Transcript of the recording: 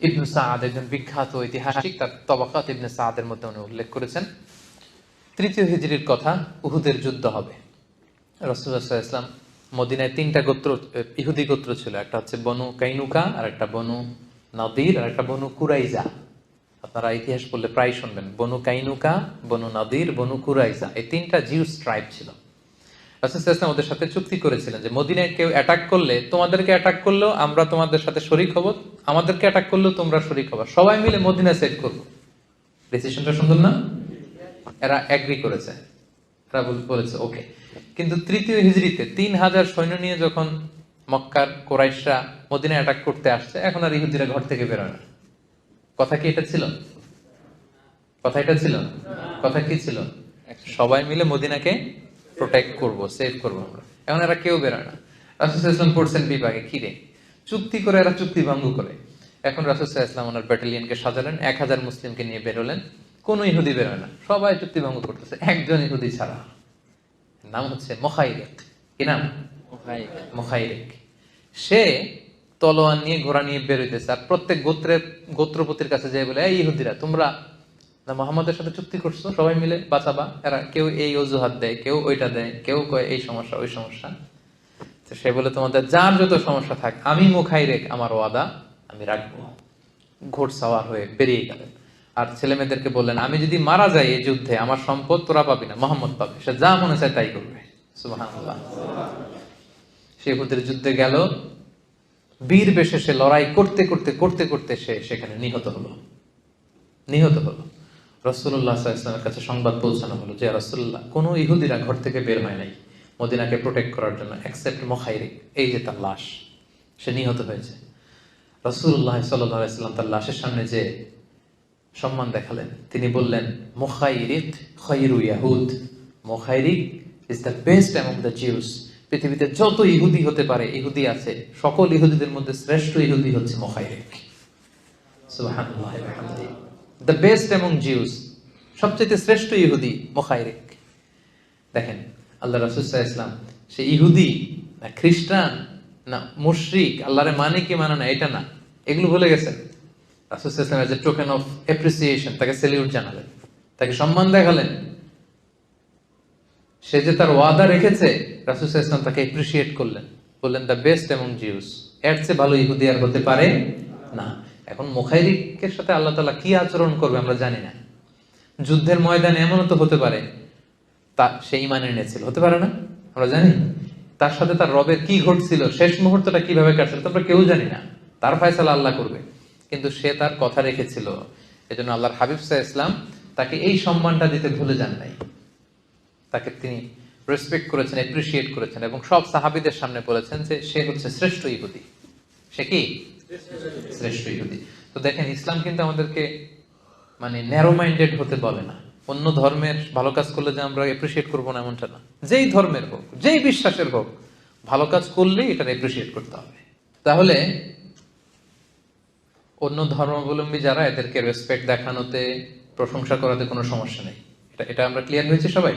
ইবনু সাদ একজন বিখ্যাত ঐতিহাসিক, তার তবাকাত সাদের মধ্যে উনি উল্লেখ করেছেন। তৃতীয় হিজরির কথা, উহুদের যুদ্ধ হবে। রসুল্লাহ ইসলাম মদিনায় তিনটা গোত্র, ইহুদি গোত্র ছিল। একটা হচ্ছে বনু কাইনুকা, আর একটা বনু নদীর, আর একটা বনু কুরাইজা। আপনারা ইতিহাস বললে প্রায় শুনবেন। বনু কাইনুকা, বনু নদীর, বনু কুরাইজা। এই তিনটা জিউস ট্রাইব ছিল। রাসুলাম ওদের সাথে চুক্তি করেছিলেন যে মদিনায় কেউ অ্যাটাক করলে তোমাদেরকে অ্যাটাক করলেও আমরা তোমাদের সাথে শরিক হব, আমাদেরকে অ্যাটাক করলেও তোমরা শরিক হবা। সবাই মিলে মদিনা সেট করব। ডিসিশনটা সুন্দর না? এরা অ্যাগ্রি করেছে। এরা বলেছে ওকে কিন্তু তৃতীয় হিজড়িতে তিন হাজার সৈন্য নিয়ে যখন মক্কার কোরাইশরা মদিনা অ্যাটাক করতে আসছে, এখন আর ইহুদিরা ঘর থেকে বেরোয় না। কথা কি এটা ছিল? কথা এটা ছিল? কথা কি ছিল? সবাই মিলে মদিনাকে প্রোটেক্ট করব সেভ করব আমরা। এখন এরা কেউ বেরোয় না। ইসলাম পড়ছেন বিভাগে কিরে চুক্তি করে এরা চুক্তি ভঙ্গ করে। এখন রাসুসাহ ইসলাম ওনার ব্যাটালিয়নকে সাজালেন এক হাজার মুসলিমকে নিয়ে বেরোলেন। কোনো ইহুদি বেরোয় না। সবাই চুক্তি ভঙ্গ করতেছে একজন ইহুদি ছাড়া। নাম হচ্ছে মখাইরেক। কি নাম? মখাইরেক। সে তলোয়ার নিয়ে ঘোড়া নিয়ে বেরোইতেছে আর প্রত্যেক গোত্রের গোত্রপতির কাছে যাই বলে এই ইহুদিরা তোমরা মোহাম্মদের সাথে চুক্তি করছ? সবাই মিলে বাঁচাবা। এরা কেউ এই অজুহাত দেয়, কেউ ওইটা দেয়, কেউ কয় এই সমস্যা, ওই সমস্যা। তো সে বলে, তোমাদের যার যত সমস্যা থাক, আমি মুখাই রেখ আমার ওয়াদা, আমি রাখব। ঘোড় সাওয়ার হয়ে বেরিয়ে গেলেন আর ছেলে মেয়েদেরকে বললেন, আমি যদি মারা যাই এই যুদ্ধে, আমার সম্পদ তোরা পাবি না, মোহাম্মদ পাবে। সে যা মনে চায় তাই করবে। সে হুদের যুদ্ধে গেল। বীর বেশে সে লড়াই করতে করতে করতে করতে সে সেখানে নিহত হলো। নিহত হলো। রসুল্লাহ ইসলামের কাছে সংবাদ পৌঁছানো হলো যে রসুল্লাহ কোনো ইহুদিরা ঘর থেকে বের হয় নাই। মদিনাকে প্রোটেক্ট করার জন্য অ্যাকসেপ্ট মখাইরিক এই যে তার লাশ, সে নিহত হয়েছে। রসুল্লাহ সাল্লাম তার লাশের সামনে যে সম্মান দেখালেন, তিনি বললেন মোখাইরিক খৈরু ইয়াহুদ Mukhayriq is the best among the Jews পৃথিবীতে যত ইহুদি হতে পারে, ইহুদি আছে, সকল ইহুদিদের মধ্যে শ্রেষ্ঠ ইহুদি হচ্ছে মোখাইরিক বিহামদিহি দ্য বেস্ট জিউস সবচেয়ে শ্রেষ্ঠ ইহুদি মোখাইরিক দেখেন, আল্লাহ ইসলাম সে ইহুদি না খ্রিস্টান না মুশরিক, আল্লাহরে মানে কি মানে না, এটা না। এগুলো ভুলে গেছেন? As a token of appreciation তাকে সেলিউট জানালেন। তাকে সম্মান দেখালেন। সে যে তার ওয়াদা রেখেছে রাসুসাহ ইসলাম তাকে অ্যাপ্রিসিয়েট করলেন। বললেন দ্য বেস্ট অ্যামং জিউস এর চেয়ে ভালো ইহুদি আর হতে পারে না। এখন মুখাইরিকের সাথে আল্লাহ তালা কি আচরণ করবে আমরা জানি না। যুদ্ধের ময়দানে এমনও তো হতে পারে, তা সে ইমান এনেছিল। হতে পারে না? আমরা জানি। তার সাথে তার রবের কি ঘটছিল, শেষ মুহূর্তটা কীভাবে কাটছিল তোমরা কেউ জানি না। তার ফয়সালা আল্লাহ করবে। কিন্তু সে তার কথা রেখেছিল। এজন্য আল্লাহর হাবিব সাহা ইসলাম তাকে এই সম্মানটা দিতে ভুলে যান নাই। তাকে তিনি রেসপেক্ট করেছেন অ্যাপ্রিসিয়েট করেছেন এবং সব সাহাবিদের সামনে বলেছেন যে সে হচ্ছে শ্রেষ্ঠ ইহুদি। সে কি? শ্রেষ্ঠ ইহুদি। তো দেখেন, ইসলাম কিন্তু আমাদেরকে মানে ন্যারো মাইন্ডেড হতে বলে না। অন্য ধর্মের ভালো কাজ করলে যে আমরা এপ্রিসিয়েট করব না এমনটা না। যেই ধর্মের হোক, যেই বিশ্বাসের হোক, ভালো কাজ করলেই এটা এপ্রিসিয়েট করতে হবে। তাহলে অন্য ধর্মাবলম্বী যারা, এদেরকে রেসপেক্ট দেখানোতে, প্রশংসা করাতে কোনো সমস্যা নেই। এটা এটা আমরা ক্লিয়ার হয়েছে সবাই?